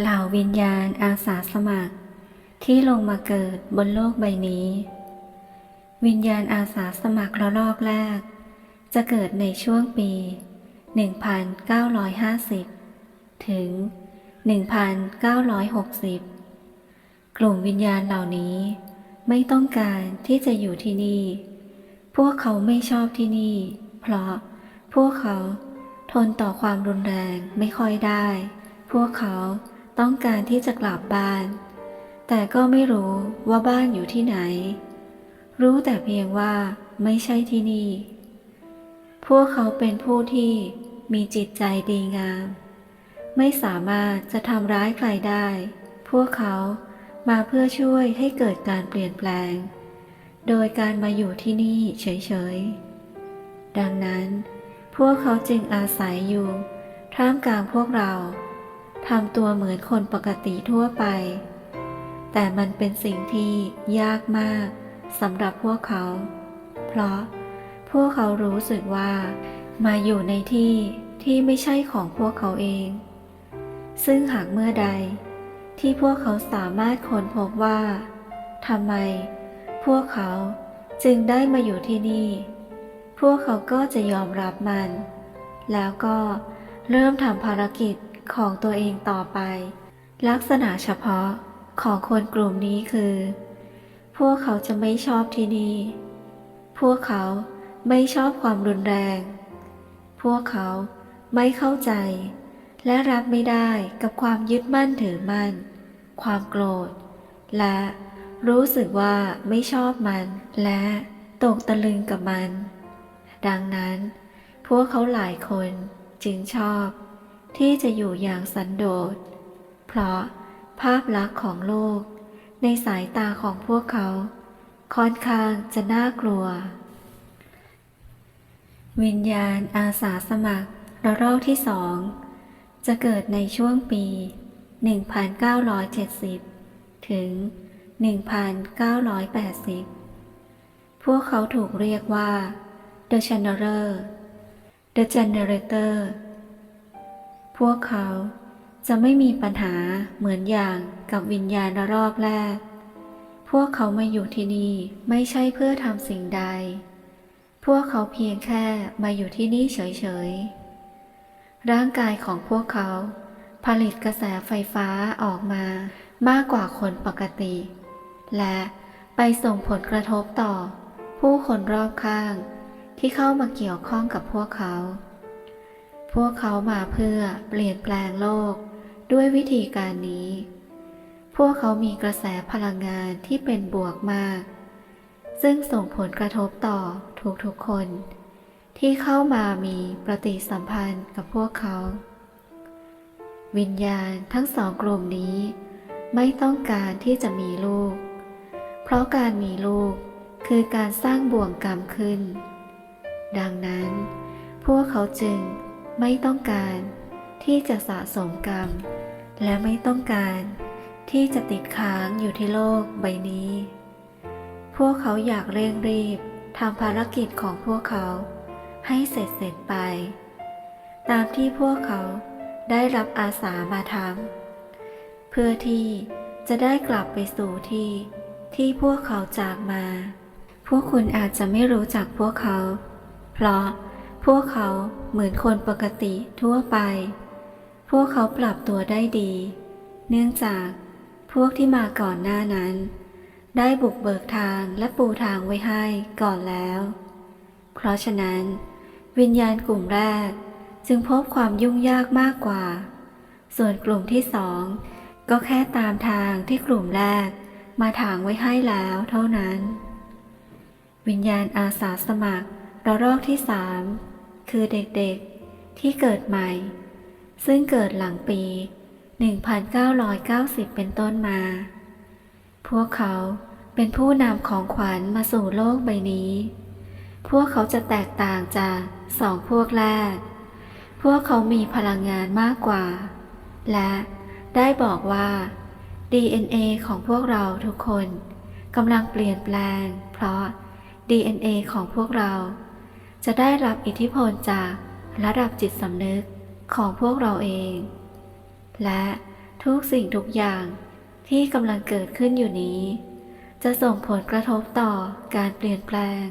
เหล่าวิญญาณอาสาสมัคร ที่ลงมาเกิดบนโลกใบนี้ วิญญาณอาสาสมัครระลอกแรก จะเกิดในช่วงปี 1950 ถึง 1960 กลุ่มวิญญาณเหล่านี้ไม่ต้องการที่จะอยู่ที่นี่ พวกเขาไม่ชอบที่นี่ เพราะพวกเขาทนต่อความรุนแรงไม่ค่อยได้ พวกเขา ต้องการที่จะกลับบ้าน แต่ก็ไม่รู้ว่าบ้านอยู่ที่ไหน รู้แต่เพียงว่าไม่ใช่ที่นี่ พวกเขาเป็นผู้ที่มีจิตใจดีงาม ไม่สามารถจะทำร้ายใครได้ พวกเขามาเพื่อช่วยให้เกิดการเปลี่ยนแปลง โดยการมาอยู่ที่นี่เฉยๆ ดังนั้น พวกเขาจึงอาศัยอยู่ท่ามกลางพวกเรา ทำตัวเหมือนคนปกติทั่วไป แต่มันเป็นสิ่งที่ยากมากสำหรับพวกเขา เพราะพวกเขารู้สึกว่า มาอยู่ในที่ที่ไม่ใช่ของพวกเขาเอง ซึ่งหากเมื่อใด ที่พวกเขาสามารถค้นพบว่าทำไม พวกเขาจึงได้มาอยู่ที่นี่ พวกเขาก็จะยอมรับมัน แล้วก็เริ่มทำภารกิจ ของตัวเองต่อไป ลักษณะเฉพาะของคนกลุ่มนี้คือ พวกเขาจะไม่ชอบที่นี่ พวกเขาไม่ชอบความรุนแรง พวกเขาไม่เข้าใจ และรับไม่ได้กับความยึดมั่นถือมั่น ความโกรธ และรู้สึกว่าไม่ชอบมัน และตกตะลึงกับมัน ดังนั้น พวกเขาหลายคนจึงชอบ ที่จะอยู่อย่างสันโดษ เพราะภาพลักษณ์ของโลก ในสายตาของพวกเขา ค่อนข้างจะน่ากลัว วิญญาณอาสาสมัครระลอกที่สองจะเกิดในช่วงปี 1970 ถึง 1980 พวกเขาถูกเรียกว่า The Channeler The Generator วกเขาจะไม่มีปัญหาเหมือนอย่างกับวิญญาณระลอกแรก พวกเขามาอยู่ที่นี่ไม่ใช่เพื่อทำสิ่งใด พวกเขาเพียงแค่มาอยู่ที่นี่เฉยๆ ร่างกายของพวกเขา ผลิตกระแสไฟฟ้าออกมามากกว่าคนปกติ และไปส่งผลกระทบต่อ ผู้คนรอบข้างที่เข้ามาเกี่ยวข้องกับพวกเขา พวกเขามาเพื่อเปลี่ยนแปลงโลก ด้วยวิธีการนี้ พวกเขามีกระแสพลังงานที่เป็นบวกมาก ซึ่งส่งผลกระทบต่อทุกๆคน ที่เข้ามามีปฏิสัมพันธ์กับพวกเขา วิญญาณทั้งสองกลุ่มนี้ไม่ต้องการที่จะมีลูก เพราะการมีลูกคือการสร้างบ่วงกรรมขึ้น ดังนั้น พวกเขาจึง ไม่ต้องการที่จะสะสมกรรม และไม่ต้องการที่จะติดค้างอยู่ที่โลกใบนี้ พวกเขาอยากเร่งรีบทำภารกิจของพวกเขา ให้เสร็จเสร็จไป ตามที่พวกเขาได้รับอาสามาทำเพื่อที่จะได้กลับไปสู่ที่ที่พวกเขาจากมา พวกคุณอาจจะไม่รู้จักพวกเขา เพราะ พวกเขาเหมือนคนปกติทั่วไป พวกเขาปรับตัวได้ดี เนื่องจากพวกที่มาก่อนหน้านั้น ได้บุกเบิกทางและปูทางไว้ให้ก่อนแล้ว เพราะฉะนั้น วิญญาณกลุ่มแรกจึงพบความยุ่งยากมากกว่า ส่วนกลุ่มที่สองก็แค่ตามทางที่กลุ่มแรกมาถางไว้ให้แล้วเท่านั้น วิญญาณอาสาสมัครระลอกที่สาม คือเด็กๆ ที่เกิดใหม่ ซึ่งเกิดหลังปี 1990 เป็นต้นมา พวกเขาเป็นผู้นำของขวัญมาสู่โลกใบนี้ พวกเขาจะแตกต่างจากสองพวกแรก พวกเขามีพลังงานมากกว่า และได้บอกว่า DNA ของพวกเราทุกคนกำลังเปลี่ยนแปลง เพราะ DNA ของพวกเรา จะได้รับอิทธิพลจากระดับจิตสำนึกของพวกเราเอง และทุกสิ่งทุกอย่างที่กำลังเกิดขึ้นอยู่นี้ จะส่งผลกระทบต่อการเปลี่ยนแปลง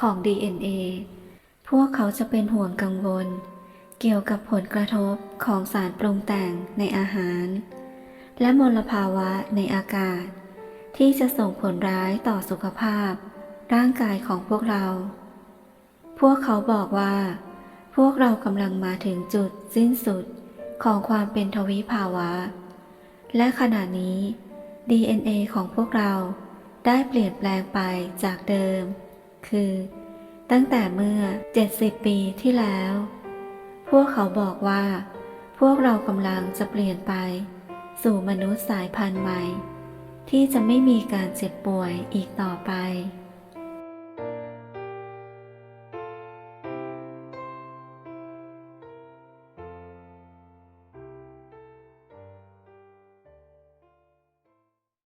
ของ DNA พวกเขาจะเป็นห่วงกังวล เกี่ยวกับผลกระทบของสารปรุงแต่งในอาหาร และมลภาวะในอากาศ ที่จะส่งผลร้ายต่อสุขภาพ ร่างกายของพวกเรา พวกเขาบอกว่า พวกเรากำลังมาถึงจุดสิ้นสุดของความเป็นทวิภาวะ และขณะนี้ DNA ของพวกเราได้เปลี่ยนแปลงไปจากเดิม คือ ตั้งแต่เมื่อ 70 ปีที่แล้ว พวกเขาบอกว่า พวกเรากำลังจะเปลี่ยนไป สู่มนุษย์สายพันธุ์ใหม่ ที่จะไม่มีการเจ็บป่วยอีกต่อไป